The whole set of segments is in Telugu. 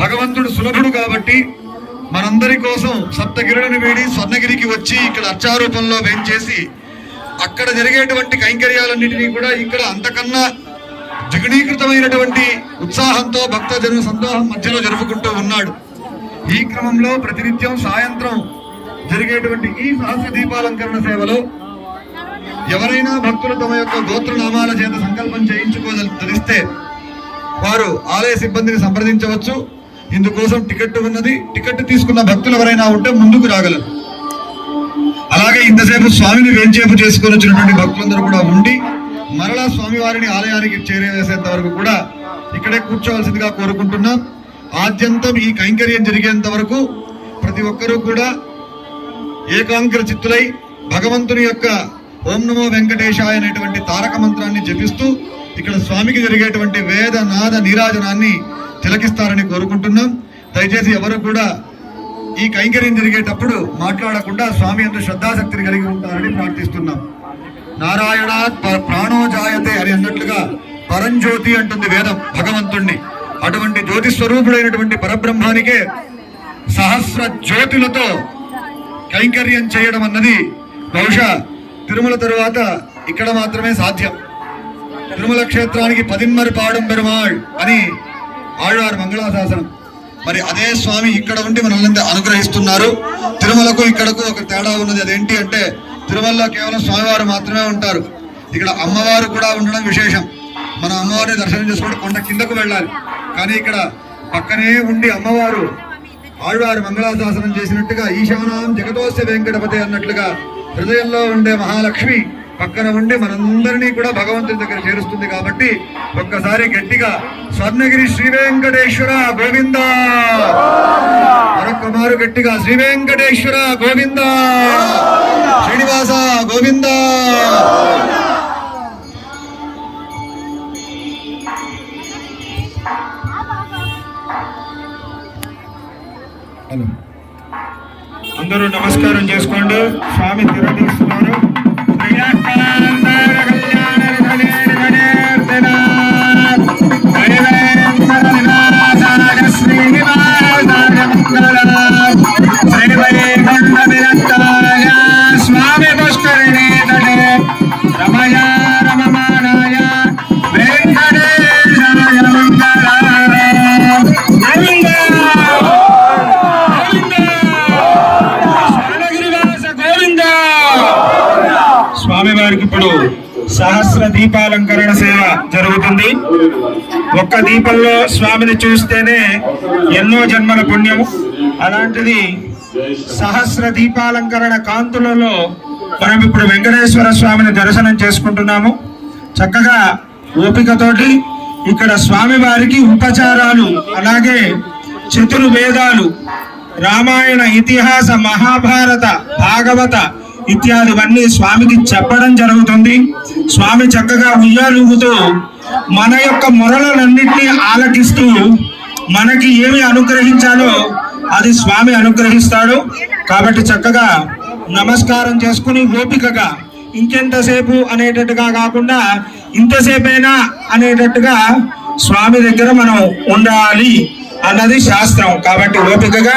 భగవంతుడు సులభుడు కాబట్టి మనందరి కోసం సప్తగిరులను వీడి స్వర్ణగిరికి వచ్చి ఇక్కడ అర్చారూపంలో వేంచేసి అక్కడ జరిగేటువంటి కైంకర్యాలన్నింటినీ కూడా ఇక్కడ అంతకన్నా ద్విగుణీకృతమైనటువంటి ఉత్సాహంతో భక్తజన సందోహం మధ్యలో జరుపుకుంటూ ఉన్నాడు. ఈ క్రమంలో ప్రతినిత్యం సాయంత్రం జరిగేటువంటి ఈ సహస్ర దీపాలంకరణ సేవలో ఎవరైనా భక్తులు తమ యొక్క గోత్రనామాల చేత సంకల్పం చేయించుకోదలిస్తే వారు ఆలయ సిబ్బందిని సంప్రదించవచ్చు. ఇందుకోసం టికెట్ ఉన్నది. టికెట్ తీసుకున్న భక్తులు ఎవరైనా ఉంటే ముందుకు రాగలరు. అలాగే ఇంతసేపు స్వామిని వేంచేపు చేసుకొని వచ్చినటువంటి భక్తులందరూ కూడా ఉండి మరలా స్వామివారిని ఆలయానికి చేరేసేంత వరకు కూడా ఇక్కడే కూర్చోవలసిందిగా కోరుకుంటున్నాం. ఆద్యంతం ఈ కైంకర్యం జరిగేంత వరకు ప్రతి ఒక్కరూ కూడా ఏకాంకర చిత్తులై భగవంతుని యొక్క ఓం నమో వెంకటేశాయ అనేటువంటి తారక మంత్రాన్ని జపిస్తూ ఇక్కడ స్వామికి జరిగేటువంటి వేద నాద నీరాజనాన్ని తిలకిస్తారని కోరుకుంటున్నాం. దయచేసి ఎవరు కూడా ఈ కైంకర్యం జరిగేటప్పుడు మాట్లాడకుండా స్వామి అంత శ్రద్ధాశక్తిని కలిగి ఉంటారని ప్రార్థిస్తున్నాం. నారాయణాత్ ప- ప్రాణో జాయతే అని అన్నట్లుగా పరంజ్యోతి అంటుంది వేదం భగవంతుణ్ణి. అటువంటి జ్యోతి స్వరూపుడైనటువంటి పరబ్రహ్మానికే సహస్ర జ్యోతులతో కైంకర్యం చేయడం అన్నది బహుశా తిరుమల తరువాత ఇక్కడ మాత్రమే సాధ్యం. తిరుమల క్షేత్రానికి పదిమ్మరి పాడం పెరుమాళ్ అని ఆళ్వారు మంగళాశాసనం. మరి అదే స్వామి ఇక్కడ ఉండి మనల్ని అనుగ్రహిస్తున్నారు. తిరుమలకు ఇక్కడకు ఒక తేడా ఉన్నది అదేంటి అంటే తిరుమలలో కేవలం స్వామివారు మాత్రమే ఉంటారు. ఇక్కడ అమ్మవారు కూడా ఉండడం విశేషం. మన అమ్మవారిని దర్శనం చేసుకుంటే కొండ కిందకు వెళ్ళాలి. కానీ ఇక్కడ పక్కనే ఉండి అమ్మవారు ఆళ్వారు మంగళాశాసనం చేసినట్టుగా ఈశానాం జగదోస్య వెంకటపతి అన్నట్లుగా హృదయంలో ఉండే మహాలక్ష్మి పక్కన ఉండి మనందరినీ కూడా భగవంతుని దగ్గర చేరుస్తుంది కాబట్టి ఒక్కసారి గట్టిగా స్వర్ణగిరి శ్రీ వెంకటేశ్వర గోవింద. మరొక్క మారు గట్టిగా శ్రీ వెంకటేశ్వర గోవింద. శ్రీనివాస గోవింద. హలో అందరూ నమస్కారం చేసుకోండి. స్వామి తిరగీస్తున్నారు స్వామి ఇప్పుడు సహస్ర దీపాలంకరణ సేవ జరుగుతుంది. ఒక్క దీపంలో స్వామిని చూస్తేనే ఎన్నో జన్మల పుణ్యము అలాంటిది సహస్ర దీపాలంకరణ కాంతులలో మనం ఇప్పుడు వెంకటేశ్వర స్వామిని దర్శనం చేసుకుంటున్నాము. చక్కగా ఓపికతోటి ఇక్కడ స్వామివారికి ఉపచారాలు అలాగే చతుర్వేదాలు రామాయణ ఇతిహాస మహాభారత భాగవత ఇత్యాదివన్నీ స్వామికి చెప్పడం జరుగుతుంది. స్వామి చక్కగా ఉయ్యాలుగుతూ మన యొక్క మొరలన్నింటినీ ఆలకిస్తూ మనకి ఏమి అనుగ్రహించాలో అది స్వామి అనుగ్రహిస్తాడు. కాబట్టి చక్కగా నమస్కారం చేసుకుని ఓపికగా ఇంకెంతసేపు అనేటట్టుగా కాకుండా ఇంతసేపైనా అనేటట్టుగా స్వామి దగ్గర మనం ఉండాలి అన్నది శాస్త్రం. కాబట్టి ఓపికగా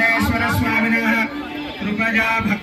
స్వర్ణగిరి వెంకటేశ్వర స్వామినः కృపయా భక్త